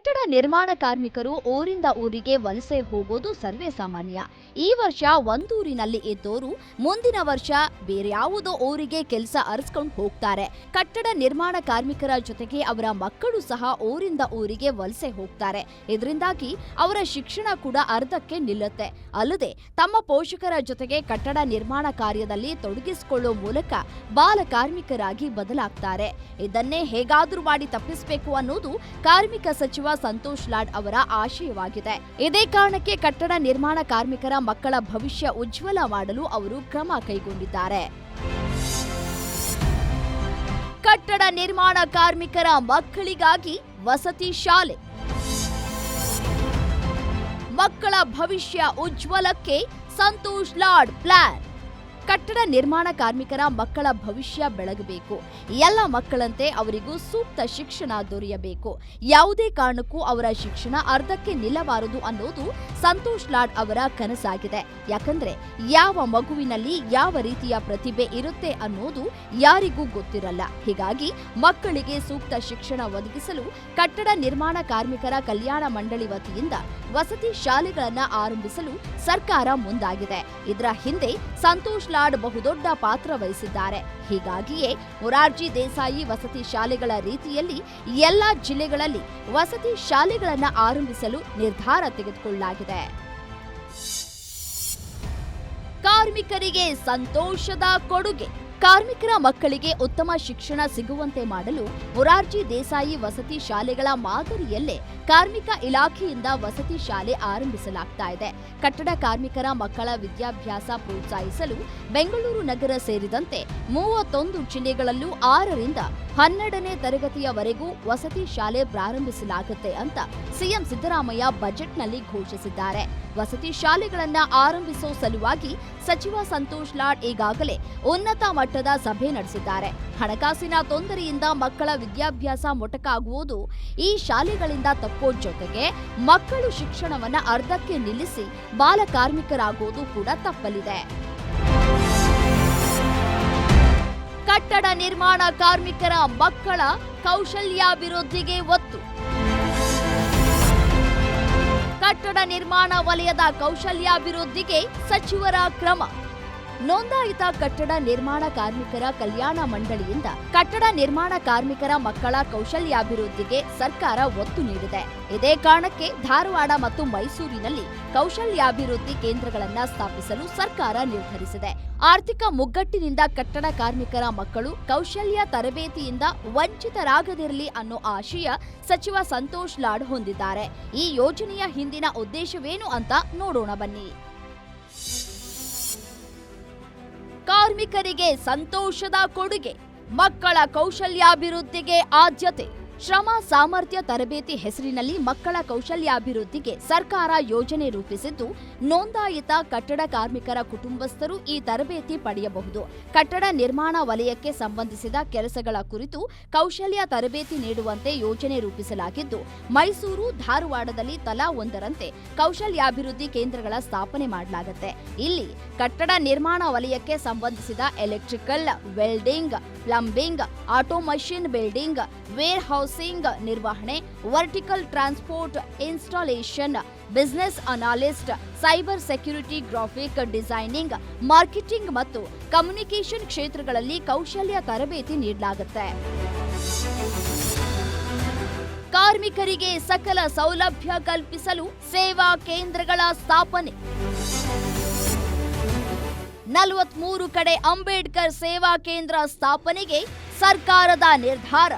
ಕಟ್ಟಡ ನಿರ್ಮಾಣ ಕಾರ್ಮಿಕರು ಊರಿಂದ ಊರಿಗೆ ವಲಸೆ ಹೋಗೋದು ಸರ್ವೇ ಸಾಮಾನ್ಯ. ಈ ವರ್ಷ ಒಂದೂರಿನಲ್ಲಿ ಇದ್ದೋರು ಮುಂದಿನ ವರ್ಷ ಬೇರ್ಯಾವುದೋ ಊರಿಗೆ ಕೆಲಸ ಅರ್ಸ್ಕೊಂಡು ಹೋಗ್ತಾರೆ. ಕಟ್ಟಡ ನಿರ್ಮಾಣ ಕಾರ್ಮಿಕರ ಜೊತೆಗೆ ಅವರ ಮಕ್ಕಳು ಸಹ ಊರಿಂದ ಊರಿಗೆ ವಲಸೆ ಹೋಗ್ತಾರೆ. ಇದರಿಂದಾಗಿ ಅವರ ಶಿಕ್ಷಣ ಕೂಡ ಅರ್ಧಕ್ಕೆ ನಿಲ್ಲುತ್ತೆ. ಅಲ್ಲದೆ ತಮ್ಮ ಪೋಷಕರ ಜೊತೆಗೆ ಕಟ್ಟಡ ನಿರ್ಮಾಣ ಕಾರ್ಯದಲ್ಲಿ ತೊಡಗಿಸಿಕೊಳ್ಳುವ ಮೂಲಕ ಬಾಲ ಕಾರ್ಮಿಕರಾಗಿ ಬದಲಾಗ್ತಾರೆ. ಇದನ್ನೇ ಹೇಗಾದ್ರೂ ಮಾಡಿ ತಪ್ಪಿಸಬೇಕು ಅನ್ನೋದು ಕಾರ್ಮಿಕ ಸಚಿವ ಸಂತೋಷ್ ಲಾಡ್ ಅವರ ಆಶಯವಾಗಿದೆ. ಇದೇ ಕಾರಣಕ್ಕೆ ಕಟ್ಟಡ ನಿರ್ಮಾಣ ಕಾರ್ಮಿಕರ ಮಕ್ಕಳ ಭವಿಷ್ಯ ಉಜ್ವಲ ಮಾಡಲು ಅವರು ಕ್ರಮ ಕೈಗೊಂಡಿದ್ದಾರೆ. ಕಟ್ಟಡ ನಿರ್ಮಾಣ ಕಾರ್ಮಿಕರ ಮಕ್ಕಳಿಗಾಗಿ ವಸತಿ ಶಾಲೆ. ಮಕ್ಕಳ ಭವಿಷ್ಯ ಉಜ್ವಲಕ್ಕೆ ಸಂತೋಷ್ ಲಾಡ್ ಪ್ಲಾನ್. ಕಟ್ಟಡ ನಿರ್ಮಾಣ ಕಾರ್ಮಿಕರ ಮಕ್ಕಳ ಭವಿಷ್ಯ ಬೆಳಗಬೇಕು. ಎಲ್ಲ ಮಕ್ಕಳಂತೆ ಅವರಿಗೂ ಸೂಕ್ತ ಶಿಕ್ಷಣ ದೊರೆಯಬೇಕು. ಯಾವುದೇ ಕಾರಣಕ್ಕೂ ಅವರ ಶಿಕ್ಷಣ ಅರ್ಧಕ್ಕೆ ನಿಲ್ಲಬಾರದು ಅನ್ನೋದು ಸಂತೋಷ್ ಲಾಡ್ ಅವರ ಕನಸಾಗಿದೆ. ಯಾಕಂದ್ರೆ ಯಾವ ಮಗುವಿನಲ್ಲಿ ಯಾವ ರೀತಿಯ ಪ್ರತಿಭೆ ಇರುತ್ತೆ ಅನ್ನೋದು ಯಾರಿಗೂ ಗೊತ್ತಿರಲ್ಲ. ಹೀಗಾಗಿ ಮಕ್ಕಳಿಗೆ ಸೂಕ್ತ ಶಿಕ್ಷಣ ಒದಗಿಸಲು ಕಟ್ಟಡ ನಿರ್ಮಾಣ ಕಾರ್ಮಿಕರ ಕಲ್ಯಾಣ ಮಂಡಳಿ ವತಿಯಿಂದ ವಸತಿ ಶಾಲೆಗಳನ್ನು ಆರಂಭಿಸಲು ಸರ್ಕಾರ ಮುಂದಾಗಿದೆ. ಇದರ ಹಿಂದೆ ಸಂತೋಷ್ ಲಾಡ್ ಬಹುದೊಡ್ಡ ಪಾತ್ರ ವಹಿಸಿದ್ದಾರೆ. ಹೀಗಾಗಿಯೇ ಮೊರಾರ್ಜಿ ದೇಸಾಯಿ ವಸತಿ ಶಾಲೆಗಳ ರೀತಿಯಲ್ಲಿ ಎಲ್ಲ ಜಿಲ್ಲೆಗಳಲ್ಲಿ ವಸತಿ ಶಾಲೆಗಳನ್ನು ಆರಂಭಿಸಲು ನಿರ್ಧಾರ ತೆಗೆದುಕೊಳ್ಳಲಾಗಿದೆ. ಕಾರ್ಮಿಕರಿಗೆ ಸಂತೋಷದ ಕೊಡುಗೆ. ಕಾರ್ಮಿಕರ ಮಕ್ಕಳಿಗೆ ಉತ್ತಮ ಶಿಕ್ಷಣ ಸಿಗುವಂತೆ ಮಾಡಲು ಮೊರಾರ್ಜಿ ದೇಸಾಯಿ ವಸತಿ ಶಾಲೆಗಳ ಮಾದರಿಯಲ್ಲೇ ಕಾರ್ಮಿಕ ಇಲಾಖೆಯಿಂದ ವಸತಿ ಶಾಲೆ ಆರಂಭಿಸಲಾಗ್ತಾ ಇದೆ. ಕಟ್ಟಡ ಕಾರ್ಮಿಕರ ಮಕ್ಕಳ ವಿದ್ಯಾಭ್ಯಾಸ ಪ್ರೋತ್ಸಾಹಿಸಲು ಬೆಂಗಳೂರು ನಗರ ಸೇರಿದಂತೆ ಮೂವತ್ತೊಂದು ಜಿಲ್ಲೆಗಳಲ್ಲೂ ಆರರಿಂದ ಹನ್ನೆರಡನೇ ತರಗತಿಯವರೆಗೂ ವಸತಿ ಶಾಲೆ ಪ್ರಾರಂಭಿಸಲಾಗುತ್ತೆ ಅಂತ ಸಿಎಂ ಸಿದ್ದರಾಮಯ್ಯ ಬಜೆಟ್ನಲ್ಲಿ ಘೋಷಿಸಿದ್ದಾರೆ. ವಸತಿ ಶಾಲೆಗಳನ್ನ ಆರಂಭಿಸೋ ಸಲುವಾಗಿ ಸಚಿವ ಸಂತೋಷ್ ಲಾಡ್ ಈಗಾಗಲೇ ಉನ್ನತ ಮಟ್ಟದ ಸಭೆ ನಡೆಸಿದ್ದಾರೆ. ಹಣಕಾಸಿನ ತೊಂದರೆಯಿಂದ ಮಕ್ಕಳ ವಿದ್ಯಾಭ್ಯಾಸ ಮೊಟಕಾಗುವುದು ಈ ಶಾಲೆಗಳಿಂದ ತಪ್ಪೋ ಜೊತೆಗೆ ಮಕ್ಕಳು ಶಿಕ್ಷಣವನ್ನ ಅರ್ಧಕ್ಕೆ ನಿಲ್ಲಿಸಿ ಬಾಲಕಾರ್ಮಿಕರಾಗುವುದು ಕೂಡ ತಪ್ಪಲಿದೆ. ಕಟ್ಟಡ ನಿರ್ಮಾಣ ಕಾರ್ಮಿಕರ ಮಕ್ಕಳ ಕೌಶಲ್ಯಾಭಿವೃದ್ಧಿಗೆ ಒತ್ತು. ಕಟ್ಟಡ ನಿರ್ಮಾಣ ವಲಯದ ಕೌಶಲ್ಯಾಭಿವೃದ್ಧಿಗೆ ಸಚಿವರ ಕ್ರಮ. ನೋಂದಾಯಿತ ಕಟ್ಟಡ ನಿರ್ಮಾಣ ಕಾರ್ಮಿಕರ ಕಲ್ಯಾಣ ಮಂಡಳಿಯಿಂದ ಕಟ್ಟಡ ನಿರ್ಮಾಣ ಕಾರ್ಮಿಕರ ಮಕ್ಕಳ ಕೌಶಲ್ಯಾಭಿವೃದ್ಧಿಗೆ ಸರ್ಕಾರ ಒತ್ತು ನೀಡಿದೆ. ಇದೇ ಕಾರಣಕ್ಕೆ ಧಾರವಾಡ ಮತ್ತು ಮೈಸೂರಿನಲ್ಲಿ ಕೌಶಲ್ಯಾಭಿವೃದ್ಧಿ ಕೇಂದ್ರಗಳನ್ನು ಸ್ಥಾಪಿಸಲು ಸರ್ಕಾರ ನಿರ್ಧರಿಸಿದೆ. ಆರ್ಥಿಕ ಮುಗ್ಗಟ್ಟಿನಿಂದ ಕಟ್ಟಡ ಕಾರ್ಮಿಕರ ಮಕ್ಕಳು ಕೌಶಲ್ಯ ತರಬೇತಿಯಿಂದ ವಂಚಿತರಾಗದಿರಲಿ ಅನ್ನೋ ಆಶಯ ಸಚಿವ ಸಂತೋಷ್ ಲಾಡ್ ಹೊಂದಿದ್ದಾರೆ. ಈ ಯೋಜನೆಯ ಹಿಂದಿನ ಉದ್ದೇಶವೇನು ಅಂತ ನೋಡೋಣ ಬನ್ನಿ. ಕಾರ್ಮಿಕರಿಗೆ ಸಂತೋಷದ ಕೊಡುಗೆ, ಮಕ್ಕಳ ಕೌಶಲ್ಯಾಭಿವೃದ್ಧಿಗೆ ಆದ್ಯತೆ. ಶ್ರಮ, ಸಾಮರ್ಥ್ಯ, ತರಬೇತಿ ಹೆಸರಿನಲ್ಲಿ ಮಕ್ಕಳ ಕೌಶಲ್ಯಾಭಿವೃದ್ಧಿಗೆ ಸರ್ಕಾರ ಯೋಜನೆ ರೂಪಿಸಿದ್ದು, ನೋಂದಾಯಿತ ಕಟ್ಟಡ ಕಾರ್ಮಿಕರ ಕುಟುಂಬಸ್ಥರು ಈ ತರಬೇತಿ ಪಡೆಯಬಹುದು. ಕಟ್ಟಡ ನಿರ್ಮಾಣ ವಲಯಕ್ಕೆ ಸಂಬಂಧಿಸಿದ ಕೆಲಸಗಳ ಕುರಿತು ಕೌಶಲ್ಯ ತರಬೇತಿ ನೀಡುವಂತೆ ಯೋಜನೆ ರೂಪಿಸಲಾಗಿದ್ದು, ಮೈಸೂರು ಧಾರವಾಡದಲ್ಲಿ ತಲಾ ಒಂದರಂತೆ ಕೌಶಲ್ಯಾಭಿವೃದ್ಧಿ ಕೇಂದ್ರಗಳ ಸ್ಥಾಪನೆ ಮಾಡಲಾಗುತ್ತೆ. ಇಲ್ಲಿ ಕಟ್ಟಡ ನಿರ್ಮಾಣ ವಲಯಕ್ಕೆ ಸಂಬಂಧಿಸಿದ electrical, welding, plumbing auto machine building warehousing ನಿರ್ವಹಣೆ, vertical transport installation, business analyst, cyber security graphic designing, marketing ಮತ್ತು ಕಮ್ಯುನಿಕೇಷನ್ ಕ್ಷೇತ್ರಗಳಲ್ಲಿ ಕೌಶಲ್ಯ ತರಬೇತಿ ನೀಡಲಾಗುತ್ತೆ. ಕಾರ್ಮಿಕರಿಗೆ ಸಕಲ ಸೌಲಭ್ಯ ಕಲ್ಪಿಸಲು ಸೇವಾ ಕೇಂದ್ರಗಳ ಸ್ಥಾಪನೆ. ನಲವತ್ಮೂರು ಕಡೆ ಅಂಬೇಡ್ಕರ್ ಸೇವಾ ಕೇಂದ್ರ ಸ್ಥಾಪನೆಗೆ ಸರ್ಕಾರದ ನಿರ್ಧಾರ.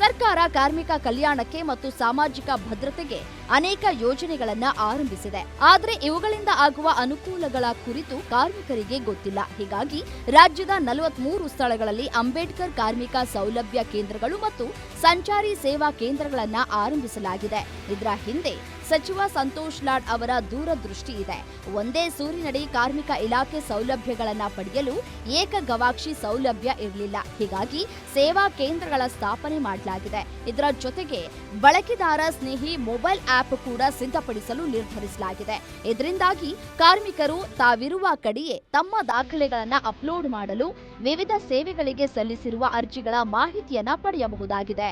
ಸರ್ಕಾರ ಕಾರ್ಮಿಕ ಕಲ್ಯಾಣಕ್ಕೆ ಮತ್ತು ಸಾಮಾಜಿಕ ಭದ್ರತೆಗೆ ಅನೇಕ ಯೋಜನೆಗಳನ್ನ ಆರಂಭಿಸಿದೆ. ಆದರೆ ಇವುಗಳಿಂದ ಆಗುವ ಅನುಕೂಲಗಳ ಕುರಿತು ಕಾರ್ಮಿಕರಿಗೆ ಗೊತ್ತಿಲ್ಲ. ಹೀಗಾಗಿ ರಾಜ್ಯದ ನಲವತ್ಮೂರು ಸ್ಥಳಗಳಲ್ಲಿ ಅಂಬೇಡ್ಕರ್ ಕಾರ್ಮಿಕ ಸೌಲಭ್ಯ ಕೇಂದ್ರಗಳು ಮತ್ತು ಸಂಚಾರಿ ಸೇವಾ ಕೇಂದ್ರಗಳನ್ನ ಆರಂಭಿಸಲಾಗಿದೆ. ಇದರ ಹಿಂದೆ ಸಚಿವ ಸಂತೋಷ್ ಲಾಡ್ ಅವರ ದೂರದೃಷ್ಟಿ ಇದೆ. ಒಂದೇ ಸೂರಿನಡಿ ಕಾರ್ಮಿಕ ಇಲಾಖೆ ಸೌಲಭ್ಯಗಳನ್ನು ಪಡೆಯಲು ಏಕ ಗವಾಕ್ಷಿ ಸೌಲಭ್ಯ ಇರಲಿಲ್ಲ. ಹೀಗಾಗಿ ಸೇವಾ ಕೇಂದ್ರಗಳ ಸ್ಥಾಪನೆ ಮಾಡಲಾಗಿದೆ. ಇದರ ಜೊತೆಗೆ ಬಳಕೆದಾರ ಸ್ನೇಹಿ ಮೊಬೈಲ್ ಆಪ್ ಕೂಡ ಸಿದ್ಧಪಡಿಸಲು ನಿರ್ಧರಿಸಲಾಗಿದೆ. ಇದರಿಂದಾಗಿ ಕಾರ್ಮಿಕರು ತಾವಿರುವ ಕಡೆಯೇ ತಮ್ಮ ದಾಖಲೆಗಳನ್ನು ಅಪ್ಲೋಡ್ ಮಾಡಲು ವಿವಿಧ ಸೇವೆಗಳಿಗೆ ಸಲ್ಲಿಸಿರುವ ಅರ್ಜಿಗಳ ಮಾಹಿತಿಯನ್ನು ಪಡೆಯಬಹುದಾಗಿದೆ.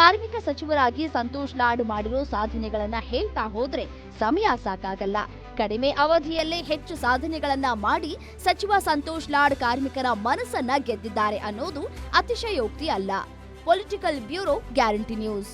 ಕಾರ್ಮಿಕ ಸಚಿವರಾಗಿ ಸಂತೋಷ್ ಲಾಡ್ ಮಾಡಿರೋ ಸಾಧನೆಗಳನ್ನ ಹೇಳ್ತಾ ಹೋದ್ರೆ ಸಮಯ ಸಾಕಾಗಲ್ಲ. ಕಡಿಮೆ ಅವಧಿಯಲ್ಲೇ ಹೆಚ್ಚು ಸಾಧನೆಗಳನ್ನ ಮಾಡಿ ಸಚಿವ ಸಂತೋಷ್ ಲಾಡ್ ಕಾರ್ಮಿಕರ ಮನಸ್ಸನ್ನ ಗೆದ್ದಿದ್ದಾರೆ ಅನ್ನೋದು ಅತಿಶಯೋಕ್ತಿ ಅಲ್ಲ. Political bureau guarantee news